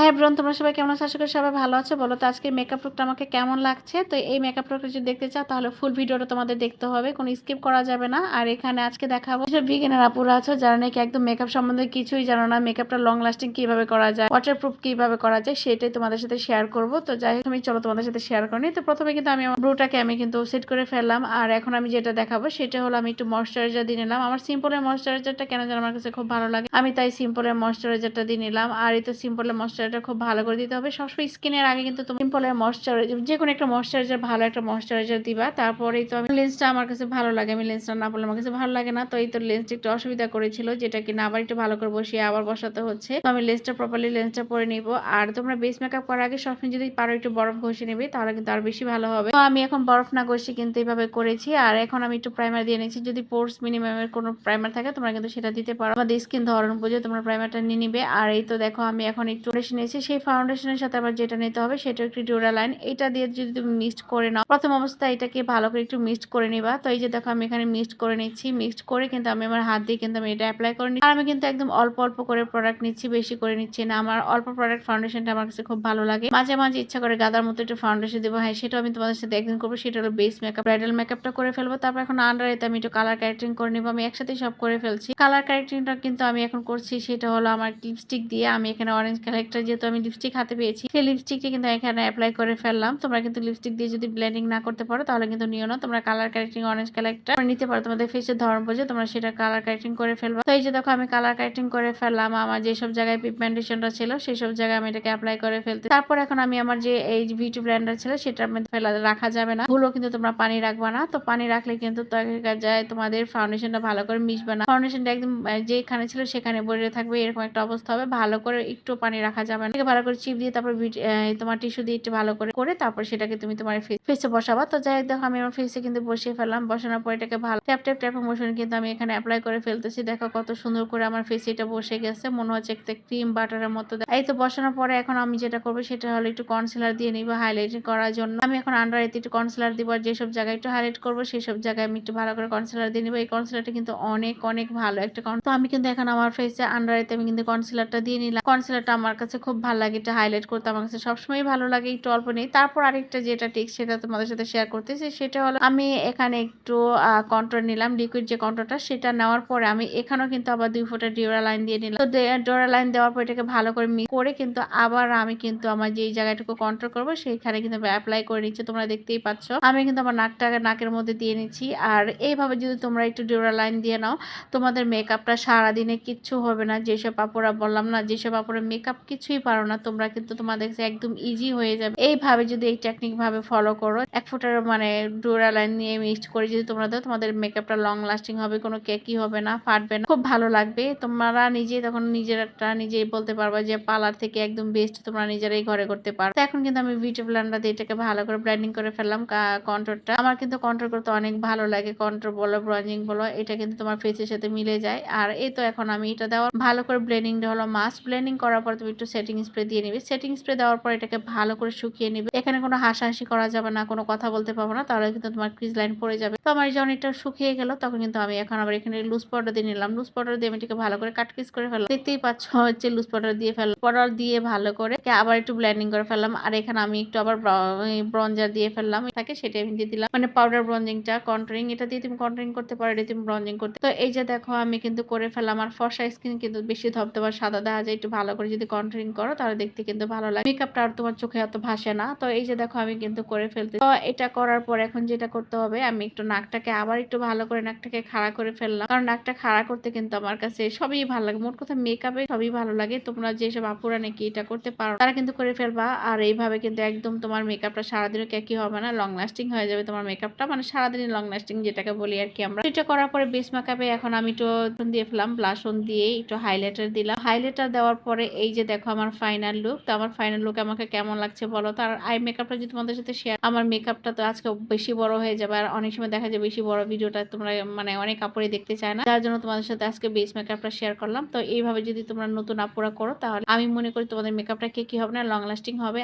হ্যাঁ ব্রন তোমরা সবাই কেমন আছো? আশা করি সবাই ভালো আছো। বলো তো আজকে মেকআপ লুকটা আমাকে কেমন লাগছে? তো এই মেকআপ লুকটা যদি দেখতে চাও, তাহলে ফুল ভিডিওটা তোমাদের দেখতে হবে। কোনো স্কিপ করা যাবে না। আর এখানে আজকে দেখাবো যেসব বিগিনার আপুরা আছো, যারা নাকি একদম মেকআপ সম্বন্ধে কিছুই জানো না মেকআপটা লং লাস্টিং কীভাবে করা যায় ওয়াটারপ্রুফ কীভাবে করা যায়, সেটাই তোমাদের সাথে শেয়ার করব। তো যাই হোক আমি চলো তোমাদের সাথে শেয়ার করি তো প্রথমে কিন্তু আমি আমার ব্রুটাকে আমি কিন্তু সেট করে ফেললাম। আর এখন আমি যেটা দেখাবো, সেটা হলো আমি একটু ময়শ্চারাইজার দিয়ে নিলাম। আমার সিম্পলের ময়শ্চারাইজারটা কেন যেন আমার কাছে খুব ভালো লাগে। আমি তাই সিম্পলের ময়শ্চারাইজারটা দিয়ে নিলাম। আর এই তো সিম্পলের ময়শ্চারাইজার খুব ভালো করে দিতে হবে। সবসময় স্কিনের আগে কিন্তু তুমি সিম্পলের ময়শ্চারাইজার যে কোনো একটা ময়শ্চারাইজার ভালো একটা ময়শ্চারাইজার দিবা। তারপরেই তো আমি লেন্সটা আমার কাছে ভালো লাগে। আমি লেন্সটা না বললে আমার কাছে ভালো লাগে না। তো এই তো লেন্সটা একটু অসুবিধা করেছিল, যেটা কিনা আবার একটু ভালো করে বসিয়ে আবার বসাতে হচ্ছে। তো আমি লেন্সটা প্রপারলি লেন্সটা পরে নিব। আর তোমরা বেস মেকআপ করার আগে সবসময় যদি পারো একটু বরফ ঘষে নেবে, তাহলে কিন্তু আর বেশি ভালো হবে। তো আমি এখন বরফ না ঘষে কিন্তু এইভাবে করেছি। আর এখন আমি একটু প্রাইমার দিয়ে নিয়েছি। যদি পোর্স মিনিমামের কোনো প্রাইমার থাকে, তোমরা কিন্তু সেটা দিতে পারো। আমাদের স্কিন ধরন বুঝে তোমরা প্রাইমারটা নিয়ে নিবে। আর এই তো দেখো, আমি এখন একটু নিয়েছি, সেই ফাউন্ডেশনের সাথে আবার যেটা নিতে হবে সেটা একটু ডিওরা লাইন এটা দিয়ে যদি তুমি মিক্সড করে নাও, প্রথম অবস্থায় এটাকে ভালো করে একটু মিক্সড করে নিবা। তো এই যে দেখো আমি এখানে মিক্সড করে নিচ্ছি মিক্সড করে কিন্তু আমি আমার হাত দিয়ে কিন্তু আমি এটা অ্যাপ্লাই করে নিচ্ছি। আর আমি কিন্তু একদম অল্প অল্প করে প্রোডাক্ট নিচ্ছি, বেশি করে নিচ্ছি না। আমার অল্প প্রোডাক্ট ফাউন্ডেশনটা আমার কাছে খুব ভালো লাগে। মাঝে মাঝে ইচ্ছা করে গাদার মতো একটু ফাউন্ডেশন দেবো। হ্যাঁ সেটাও আমি তোমাদের সাথে একদিন করব। সেটা হলো বেস মেকআপ ব্রাইডাল মেকআপটা করে ফেলব। তারপর এখন আন্ডার এতে আমি একটু কালার ক্যারেক্টিং করে নিবো। আমি একসাথে সব করে ফেলছি। কালার ক্যারেক্টিংটা কিন্তু আমি এখন করছি, সেটা হলো আমার লিপস্টিক দিয়ে। আমি এখানে অরেঞ্জ কালারটা যেহেতু আমি লিপস্টিক হাতে পেয়েছি, সেই লিপস্টিকটা কিন্তু এখানে অ্যাপ্লাই করে ফেললাম। তোমরা কিন্তু লিপস্টিক দিয়ে যদি ব্লেন্ডিং না করতে পারো, তাহলে কিন্তু নিও না। তোমরা কালার ক্যারেক্টিং অরেঞ্জ কালারটা নিতে পারো। তোমাদের ফেসের ধরন বোঝে, তোমরা সেটা কালার কারেক্টিং করে ফেলবা। তো এই যে দেখো, আমি কালার কারেক্টিং করে ফেললাম। আমার যেসব জায়গায় পিগমেন্টেশনটা ছিল সেই সব জায়গায় আমি এটাকে অ্যাপ্লাই করে ফেলতে তারপর এখন আমি আমার যে এই বিউটি ব্লেন্ডার ছিল, সেটার মধ্যে ফেলা রাখা যাবে না। ভুলো কিন্তু তোমরা পানি রাখবা না। তো পানি রাখলে কিন্তু যায় তোমাদের ফাউন্ডেশনটা ভালো করে মিশবে না। ফাউন্ডেশনটা একদম যেখানে ছিল সেখানে বসে থাকবে। এরকম একটা অবস্থা হবে। ভালো করে একটু পানি রাখা যাবে এটাকে ভালো করে চিপ দিয়ে তারপর তোমার টিস্যু দিয়ে একটু ভালো করে করে তারপর সেটাকে তুমি তোমার ফেসে বসাবা। তো যাই দেখো আমি আমার ফেসে কিন্তু বসিয়ে ফেললাম। বসানোর পর এটাকে ভালো ট্যাপ ট্যাপ ট্যাপ মোশন কিন্তু আমি এখানে অ্যাপ্লাই করে ফেলতেছি। দেখো কত সুন্দর করে আমার ফেসে এটা বসে গেছে। মনে হচ্ছে একটা ক্রিম বাটারের মতো। এই তো বসানোর পরে এখন আমি যেটা করব সেটা হলো একটু কনসিলার দিয়ে নিবো হাইলাইটিং করার জন্য। আমি এখন আন্ডার একটু কনসিলার দিব আর যেসব জায়গায় একটু হাইলাইট করব সেই সব জায়গায় আমি একটু ভালো করে কনসিলার দিয়ে নিবো। এই কনসিলারটা কিন্তু অনেক অনেক ভালো একটা তো আমি কিন্তু এখন আমার ফেসে আন্ডার এতে আমি কিন্তু কনসিলারটা দিয়ে নিলাম। কনসিলারটা আমার কাছে খুব ভালো লাগে এটা হাইলাইট করতে। আমার কাছে সবসময় ভালো লাগে, একটু অল্প নেই। তারপর আরেকটা যেটা টিক্স সেটা তোমাদের সাথে শেয়ার করতেছি, সেটা হলো আমি এখানে একটু কন্ট্রোল নিলাম লিকুইড যে কন্ট্রোলটা সেটা নেওয়ার পরে আমি এখানেও কিন্তু আবার দুই ফোঁটা ডিওরা লাইন দিয়ে নিলাম। তো ডোরা লাইন দেওয়ার পর এটাকে ভালো করে মিক্স করে কিন্তু আবার আমি কিন্তু আমার যেই জায়গাটুকু কন্ট্রোল করব সেইখানে কিন্তু অ্যাপ্লাই করে নিচ্ছি। তোমরা দেখতেই পাচ্ছ, আমি কিন্তু আমার নাকটাকে নাকের মধ্যে দিয়ে নিচ্ছি। আর এইভাবে যদি তোমরা একটু ডিওরা লাইন দিয়ে নাও, তোমাদের মেকআপটা সারাদিনে কিচ্ছু হবে না। যেসব আপুরা বললাম না, যেসব আপুরা মেকআপ কিছুই পারো না, তোমরা কিন্তু তোমাদের একদম ইজি হয়ে যাবে। এইভাবে যদি এই টেকনিক ভাবে ফলো করো, এক ফুটের মানে ডোরা লাইন নিয়ে মিক্সড করে যদি তোমরা দাও, তোমাদের মেকআপটা লং লাস্টিং হবে, কোনো কেকি হবে না, ফাটবে না, খুব ভালো লাগবে। তোমরা নিজে তখন নিজেরটা নিজেই বলতে পারবা যে পার্লার থেকে একদম বেস্ট তোমরা নিজেরাই ঘরে করতে পারো। তো এখন কিন্তু আমি বিউটি ব্লেন্ডার দিয়ে এটাকে ভালো করে ব্লেন্ডিং করে ফেললাম কন্ট্রোলটা আমার কিন্তু কন্ট্রোল করতে অনেক ভালো লাগে কন্ট্রোল বলো ব্রঞ্জিং বলো, এটা কিন্তু তোমার ফেসের সাথে মিলে যায়। আর এই তো এখন আমি এটা দেওয়ার ভালো করে ব্লেন্ডিং হলো মাস্ক ব্লেন্ডিং করার পর তুমি একটু সেটিং স্প্রে দিয়ে নিবে। সেটিং স্প্রে দেওয়ার পর এটাকে ভালো করে শুকিয়ে নিবে। এখানে কোনো হাসাহাসি করা যাবে না, কোনো কথা বলতে পারব না, তাহলে কিন্তু তোমার ক্রিজ লাইন পড়ে যাবে। তো আমার যখন এটা শুকিয়ে গেল, তখন কিন্তু আমি এখন আবার এখানে লুজ পাউডার দিয়ে নিলাম। লুজ পাউডার দিয়ে আমি এটাকে ভালো করে কাট কিস করে ফেললাম। দেখতেই পাচ্ছ হচ্ছে লুজ পাউডার দিয়ে ফেললাম। পাউডার দিয়ে ভালো করে আবার একটু ব্লেন্ডিং করে ফেললাম। আর এখানে আমি একটু আবার ব্রঞ্জার দিয়ে ফেললাম। তাকে সেটা আমি দিয়ে দিলাম। মানে পাউডার ব্রঞ্জিংটা কন্ট্রিং এটা দিয়ে তুমি কন্ট্রিং করতে পারো, এটা তুমি ব্রঞ্জিং করতে তো এই যে দেখো, আমি কিন্তু করে ফেললাম। আর ফর্সা স্কিন কিন্তু বেশি ধবধবা সাদা দেখা যায়। একটু ভালো করে যদি কন্ট্রিং করো, তাহলে দেখতে কিন্তু ভালো লাগে। মেকআপটা আর তোমার চোখে অত ভাসে না। তো এই যে দেখো, আমি কিন্তু করে ফেলতে তো এটা করার পর এখন যেটা করতে হবে, আমি একটু নাকটাকে আবার একটু ভালো করে নাকটাকে খাড়া করে ফেললাম। কারণ নাকটা খাড়া করতে কিন্তু আমার কাছে সবই ভালো লাগে। মোট কথা মেকআপে সবই ভালো লাগে। তোমরা যেসব আপুরা নাকি এটা করতে পারো, তারা কিন্তু করে ফেলবা। আর এইভাবে কিন্তু একদম তোমার মেকআপটা সারাদিনও একই হবে না লং লাস্টিং হয়ে যাবে তোমার মেকআপটা মানে সারাদিনই লং লাস্টিং যেটাকে বলি আর কি আমরা। এটা করার পরে বেস মেকআপে এখন আমি একটু দিয়ে ফেলাম ব্লাশন দিয়ে একটু হাইলাইটার দিলাম। হাইলাইটার দেওয়ার পরে এই যে দেখো আমার ফাইনাল লুক তো আমার ফাইনাল লুক আমাকে কেমন লাগছে বলো? তো আর আই মেকআপটা যদি তোমাদের সাথে শেয়ার আমার মেকআপটা তো আজকে বেশি বড় হয়ে যাবে। আর অনেক সময় দেখা যায় বেশি বড় ভিডিওটা তোমরা মানে অনেক কাপড়ে দেখতে চায় না। যার জন্য তোমাদের সাথে আজকে বেস মেকআপটা শেয়ার করলাম। তো এইভাবে যদি তোমরা নতুন আপুরা করো, তাহলে আমি মনে করি তোমাদের মেকআপটা কে কি হবে না লং লাস্টিং হবে।